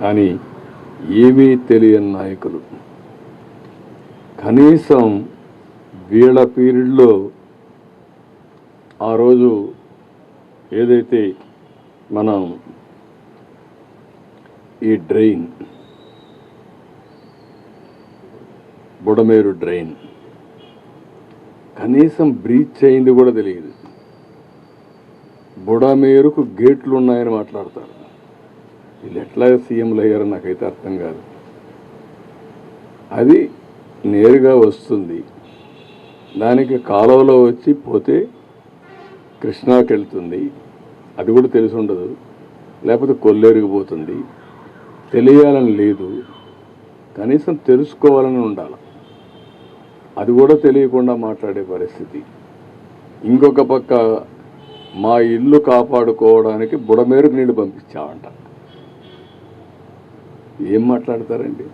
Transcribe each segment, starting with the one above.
కానీ ఏమీ తెలియని నాయకులు. కనీసం వీళ్ళ పీరియడ్లో ఆ రోజు ఏదైతే మనం ఈ డ్రైన్ బుడమేరు డ్రైన్ కనీసం బ్రీచ్ అయింది కూడా తెలియదు. బుడమేరుకు గేట్లు ఉన్నాయని మాట్లాడతారు. వీళ్ళు ఎట్లా సీఎంలు అయ్యారో నాకైతే అర్థం కాదు. అది నేరుగా వస్తుంది. దానికి కాలువలో వచ్చి పోతే కృష్ణాకి వెళ్తుంది. అది కూడా తెలిసి ఉండదు. లేకపోతే కొల్లేరుకు పోతుంది. తెలియాలని లేదు. కనీసం తెలుసుకోవాలని ఉండాలి. అది కూడా తెలియకుండా మాట్లాడే పరిస్థితి. ఇంకొక పక్క మా ఇల్లు కాపాడుకోవడానికి బుడమేరుకు నీళ్ళు పంపించామంట ఏం మాట్లాడతారండి?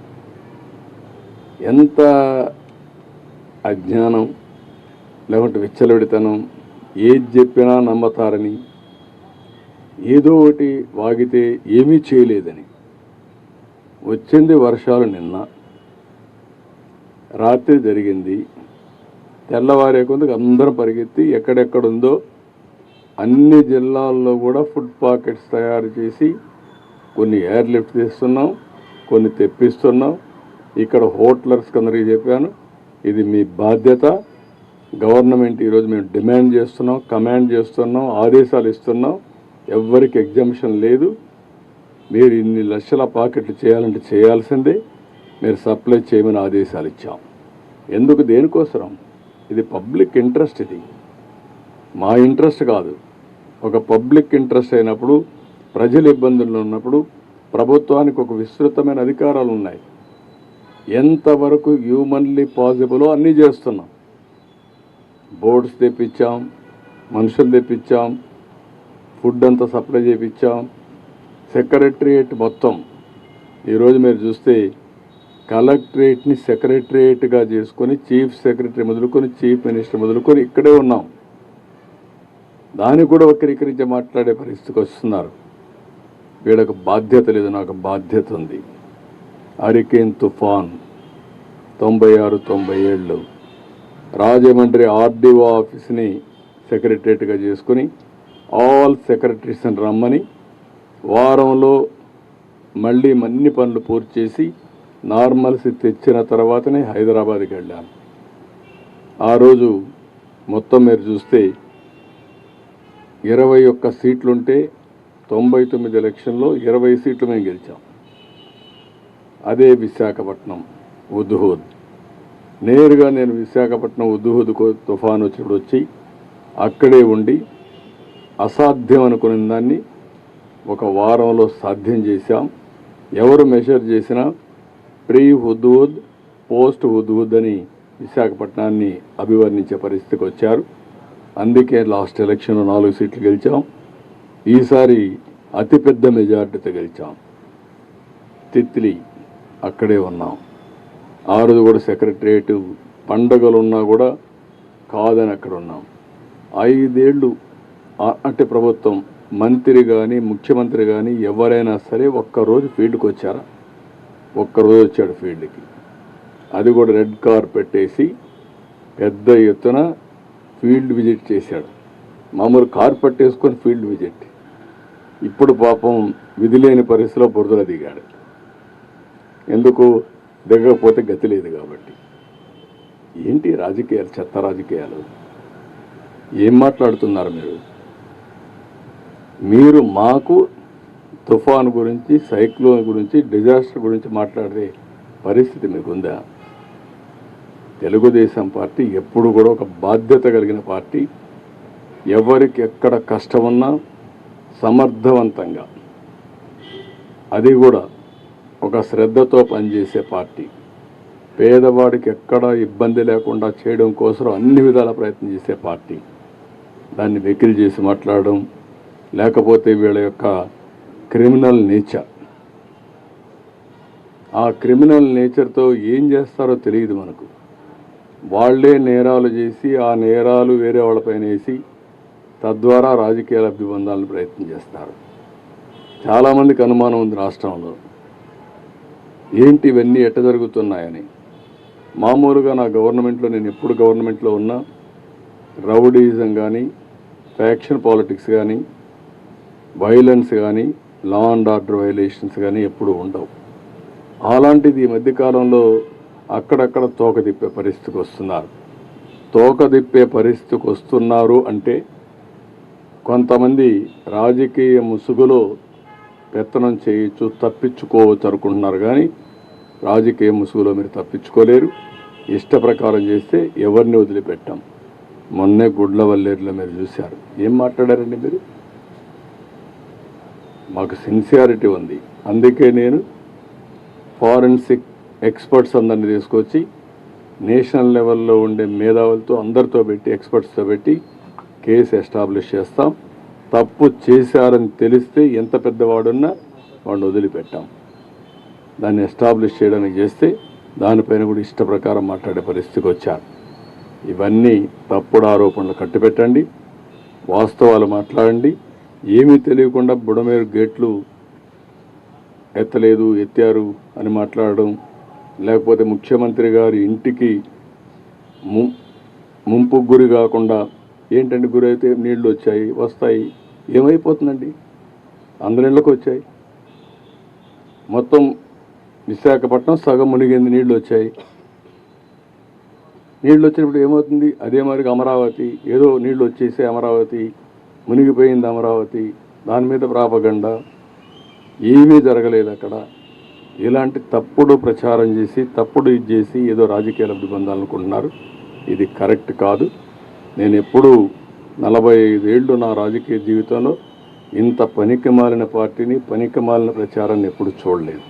ఎంత అజ్ఞానం లేకుంటే విచ్చలవిడితనం ఏది చెప్పినా నమ్మతారని ఏదో ఒకటి వాగితే ఏమీ చేయలేదని. వచ్చింది వర్షాలు నిన్న. రాత్రి జరిగింది. తెల్లవారే కొందుకు అందరం పరిగెత్తి ఎక్కడెక్కడుందో అన్ని జిల్లాల్లో కూడా ఫుడ్ పాకెట్స్ తయారు చేసి కొన్ని ఎయిర్ లిఫ్ట్ తీస్తున్నాం. కొన్ని తెప్పిస్తున్నాం. ఇక్కడ హోటలర్స్ అందరికీ చెప్పాను ఇది మీ బాధ్యత. గవర్నమెంట్ ఈరోజు మేము డిమాండ్ చేస్తున్నాం కమాండ్ చేస్తున్నాం ఆదేశాలు ఇస్తున్నాం. ఎవ్వరికి ఎగ్జామిషన్ లేదు. మీరు ఇన్ని లక్షల పాకెట్లు చేయాలంటే చేయాల్సిందే. మీరు సప్లై చేయమని ఆదేశాలు ఇచ్చాం. ఎందుకు దేనికోసరం? ఇది పబ్లిక్ ఇంట్రెస్ట్ ఇది. మా ఇంట్రెస్ట్ కాదు. ఒక పబ్లిక్ ఇంట్రెస్ట్ అయినప్పుడు ప్రజలు ఇబ్బందుల్లో ఉన్నప్పుడు ప్రభుత్వానికి ఒక విస్తృతమైన అధికారాలు ఉన్నాయి. ఎంతవరకు హ్యూమన్లీ పాసిబులో అన్నీ చేస్తున్నాం. బోర్డ్స్ తెప్పించాం మనుషులు తెప్పించాం ఫుడ్ అంతా సప్లై చేపించాం సెక్రటరియేట్ మొత్తం. ఈరోజు మీరు చూస్తే కలెక్టరేట్ని సెక్రటరియేట్గా చేసుకొని చీఫ్ సెక్రటరీ మొదలుకొని చీఫ్ మినిస్టర్ మొదలుకొని ఇక్కడే ఉన్నాం. దాన్ని కూడా వక్రీకరించి మాట్లాడే పరిస్థితికి వస్తున్నారు. వీళ్ళకు బాధ్యత లేదు నాకు బాధ్యత ఉంది. హరికేన్ తుఫాన్ తొంభై ఆరు తొంభై ఏళ్ళు. రాజమండ్రి ఆర్డీఓ ఆఫీస్ని సెక్రటరేట్గా చేసుకుని ఆల్ సెక్రటరీస్ని రమ్మని వారంలో మళ్ళీ అన్ని పనులు పూర్తి చేసి నార్మల్సీ తెచ్చిన తర్వాతనే హైదరాబాద్కి వెళ్ళాను. ఆ రోజు మొత్తం మీరు చూస్తే ఇరవై ఒక్క సీట్లుంటే తొంభై తొమ్మిది ఎలక్షన్లో ఇరవై సీట్లు మేము గెలిచాం. అదే విశాఖపట్నం ఉద్హూద్. నేరుగా నేను విశాఖపట్నం ఉద్హూద్ తుఫాను వచ్చినప్పుడు వచ్చి అక్కడే ఉండి అసాధ్యం అనుకున్న దాన్ని ఒక వారంలో సాధ్యం చేశాం. ఎవరు మెషర్ చేసినా ప్రీ హుద్హుద్ పోస్ట్ హుద్హుద్ అని విశాఖపట్నాన్ని అభివర్ణించే పరిస్థితికి వచ్చారు. అందుకే లాస్ట్ ఎలక్షన్లో నాలుగు సీట్లు గెలిచాం. ఈసారి అతిపెద్ద మెజార్టీతో గెలిచాం. తిత్లీ అక్కడే ఉన్నాం. ఆ రోజు కూడా సెక్రటరియట్ పండగలు ఉన్నా కూడా కాదని అక్కడ ఉన్నాం. ఐదేళ్ళు అంటే ప్రభుత్వం మంత్రి కానీ ముఖ్యమంత్రి కానీ ఎవరైనా సరే ఒక్కరోజు ఫీల్డ్కి వచ్చారా? ఒక్కరోజు వచ్చాడు ఫీల్డ్కి. అది కూడా రెడ్ కార్ పెట్టేసి పెద్ద ఎత్తున ఫీల్డ్ విజిట్ చేశాడు. మామూలు కార్ పట్టేసుకొని ఫీల్డ్ విజిట్. ఇప్పుడు పాపం విధి లేని పరిస్థితిలో బురదలో దిగాడు. ఎందుకు? దిగకపోతే గతి లేదు కాబట్టి. ఏంటి రాజకీయాలు చెత్త రాజకీయాలు? ఏం మాట్లాడుతున్నారు మీరు? మీరు మాకు తుఫాన్ గురించి సైక్లోన్ గురించి డిజాస్టర్ గురించి మాట్లాడే పరిస్థితి మీకుందా? తెలుగుదేశం పార్టీ ఎప్పుడు కూడా ఒక బాధ్యత కలిగిన పార్టీ. ఎవరికి ఎక్కడ కష్టమున్నా సమర్థవంతంగా. అది కూడా ఒక శ్రద్ధతో పనిచేసే పార్టీ. పేదవాడికి ఎక్కడ ఇబ్బంది లేకుండా చేయడం కోసం అన్ని విధాల ప్రయత్నం చేసే పార్టీ. దాన్ని వెకిల్ చేసి మాట్లాడడం లేకపోతే వీళ్ళ యొక్క క్రిమినల్ నేచర్. ఆ క్రిమినల్ నేచర్తో ఏం చేస్తారో తెలియదు మనకు. వాళ్ళే నేరాలు చేసి ఆ నేరాలు వేరే వాళ్ళపైన వేసి తద్వారా రాజకీయ లబ్ధి పొందాలని ప్రయత్నం చేస్తారు. చాలామందికి అనుమానం ఉంది రాష్ట్రంలో. ఏంటి ఇవన్నీ ఎట్ట జరుగుతున్నాయని? మామూలుగా నా గవర్నమెంట్లో నేను ఎప్పుడు గవర్నమెంట్లో ఉన్నా రౌడీజం కానీ ఫ్యాక్షన్ పాలిటిక్స్ కానీ వైలెన్స్ కానీ లా అండ్ ఆర్డర్ వైలేషన్స్ కానీ ఎప్పుడూ ఉండవు. అలాంటిది ఈ మధ్యకాలంలో అక్కడక్కడ తోక తిప్పే పరిస్థితికి వస్తున్నారు. తోక తిప్పే పరిస్థితికి వస్తున్నారు అంటే కొంతమంది రాజకీయ ముసుగులో పెత్తనం చేయొచ్చు తప్పించుకోవచ్చు అనుకుంటున్నారు. కానీ రాజకీయ ముసుగులో మీరు తప్పించుకోలేరు. ఇష్ట ప్రకారం చేస్తే ఎవరిని వదిలిపెట్టాం. మొన్నే గుడ్ల వల్లేరులో మీరు చూశారు. ఏం మాట్లాడారండి మీరు? మాకు సిన్సియారిటీ ఉంది. అందుకే నేను ఫారెన్సిక్ ఎక్స్పర్ట్స్ అందరిని తీసుకొచ్చి నేషనల్ లెవెల్లో ఉండే మేధావులతో అందరితో పెట్టి ఎక్స్పర్ట్స్తో పెట్టి కేసు ఎస్టాబ్లిష్ చేస్తాం. తప్పు చేశారని తెలిస్తే ఎంత పెద్దవాడున్నా వాడిని వదిలిపెట్టాం. దాన్ని ఎస్టాబ్లిష్ చేయడానికి చేస్తే దానిపైన కూడా ఇష్ట ప్రకారం మాట్లాడే పరిస్థితికి వచ్చారు. ఇవన్నీ తప్పుడు ఆరోపణలు కట్టిపెట్టండి. వాస్తవాలు మాట్లాడండి. ఏమీ తెలియకుండా బుడమేరు గేట్లు ఎత్తలేదు ఎత్తారు అని మాట్లాడడం లేకపోతే ముఖ్యమంత్రి గారి ఇంటికి ము ముంపు గురి కాకుండా ఏంటంటే గురైతే నీళ్ళు నీళ్ళు వచ్చాయి వస్తాయి ఏమైపోతుందండి? అందరి ఇళ్ళకి వచ్చాయి. మొత్తం విశాఖపట్నం సగం మునిగింది నీళ్ళు వచ్చాయి. నీళ్ళు వచ్చినప్పుడు ఏమవుతుంది? అదే మరి అమరావతి ఏదో నీళ్ళు వచ్చేసే అమరావతి మునిగిపోయింది అమరావతి. దాని మీద ప్రాపగండ. ఏమీ జరగలేదు అక్కడ. ఇలాంటి తప్పుడు ప్రచారం చేసి తప్పుడు ఇది చేసి ఏదో రాజకీయాల లబ్ధి అనుకుంటున్నారు. ఇది కరెక్ట్ కాదు. నేను ఎప్పుడూ నలభై ఐదేళ్ళు నా రాజకీయ జీవితంలో ఇంత పనికి మాలిన పార్టీని పనికి మాలిన ప్రచారాన్ని ఎప్పుడు చూడలేదు.